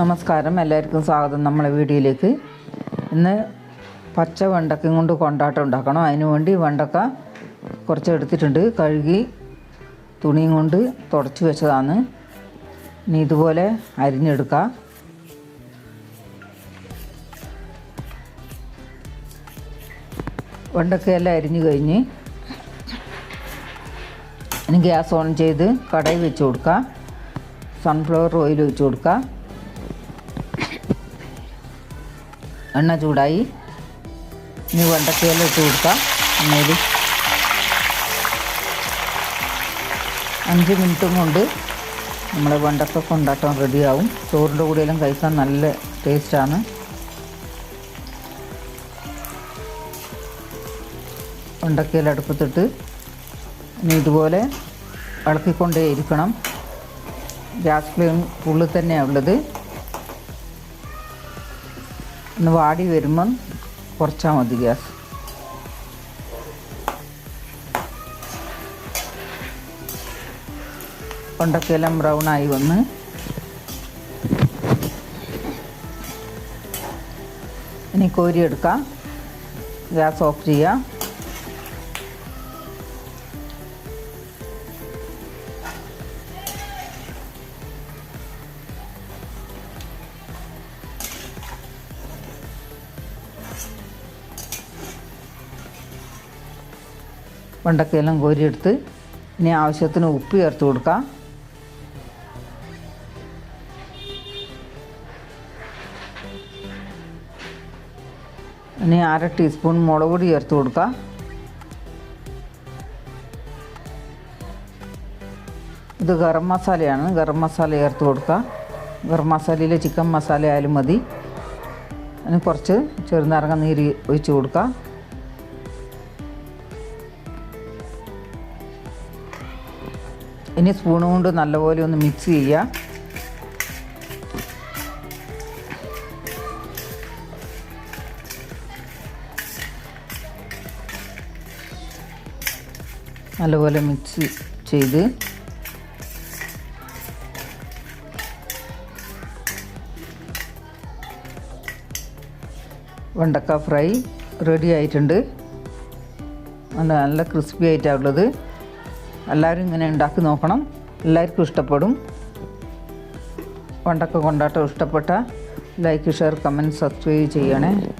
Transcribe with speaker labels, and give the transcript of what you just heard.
Speaker 1: നമസ്കാരം. എല്ലാവർക്കും സ്വാഗതം. നമ്മളെ വീഡിയോയിലേക്ക്. ഇന്ന് പച്ച വെണ്ടക്കയും കൊണ്ട് കൊണ്ടാട്ടം ഉണ്ടാക്കണം. അതിന് വേണ്ടി വെണ്ടക്ക കുറച്ച് എടുത്തിട്ടുണ്ട്. കഴുകി തുണിയും കൊണ്ട് തുടച്ച് വെച്ചതാണ്. ഇനി ഇതുപോലെ അരിഞ്ഞെടുക്കുക വെണ്ടക്കയെല്ലാം അരിഞ്ഞു കഴിഞ്ഞ് ഇനി ഗ്യാസ് ഓൺ ചെയ്ത് കടയിൽ വെച്ച് കൊടുക്കുക സൺഫ്ലവർ ഓയിൽ വെച്ച് കൊടുക്കുക എണ്ണ ചൂടായി. ഇനി വെണ്ടക്കയെല്ലാം ഇട്ട് കൊടുക്കാം. എണ്ണയിൽ അഞ്ച് മിനിറ്റും കൊണ്ട് നമ്മൾ വെണ്ടക്ക ഉണ്ടാക്കാൻ റെഡിയാവും. ചോറിന്റെ കൂടെയെല്ലാം കഴിക്കാൻ നല്ല ടേസ്റ്റാണ്. വെണ്ടക്കയെല്ലാം അടുപ്പത്തിട്ട് ഇനി ഇതുപോലെ ഇളക്കിക്കൊണ്ടേ ഇരിക്കണം ഗ്യാസ് ഫ്ലെയിം ഫുള്ളിൽ തന്നെയാണ് ഉള്ളത്. ഒന്ന് വാടി വരുമ്പം കുറച്ചാൽ മതി ഗ്യാസ്. കൊണ്ടൊക്കെയെല്ലാം ബ്രൗൺ ആയി വന്ന്. ഇനി കോരിയെടുക്കാം ഗ്യാസ് ഓഫ് ചെയ്യാം. വെണ്ടക്കയെല്ലാം കോരിയെടുത്ത് ഇനി ആവശ്യത്തിന് ഉപ്പ് ചേർത്ത് കൊടുക്കാം. ഇനി അര ടീസ്പൂൺ മുളക് പൊടി ചേർത്ത് കൊടുക്കുക ഇത് ഗരം മസാലയാണ്. ഗരം മസാല ചേർത്ത് കൊടുക്കുക ഗരം മസാലയിലെ ചിക്കൻ മസാല ആയാലും മതി. അതിന് കുറച്ച് ചെറുനാരങ്ങ നീര് ഒഴിച്ച് കൊടുക്കുക ഇനി സ്പൂൺ കൊണ്ട് നല്ലപോലെ ഒന്ന് മിക്സ് ചെയ്യുക. നല്ലപോലെ മിക്സ് ചെയ്ത് വെണ്ടക്ക ഫ്രൈ റെഡി ആയിട്ടുണ്ട്. നല്ല നല്ല ക്രിസ്പി ആയിട്ടാണ് ഉള്ളത്. എല്ലാവരും ഇങ്ങനെ ഉണ്ടാക്കി നോക്കണം. എല്ലാവർക്കും ഇഷ്ടപ്പെടും. പണ്ടൊക്കെ കൊണ്ടാട്ടം ഇഷ്ടപ്പെട്ട ലൈക്ക് ഷെയർ കമന്റ് സബ്സ്ക്രൈബ് ചെയ്യണേ.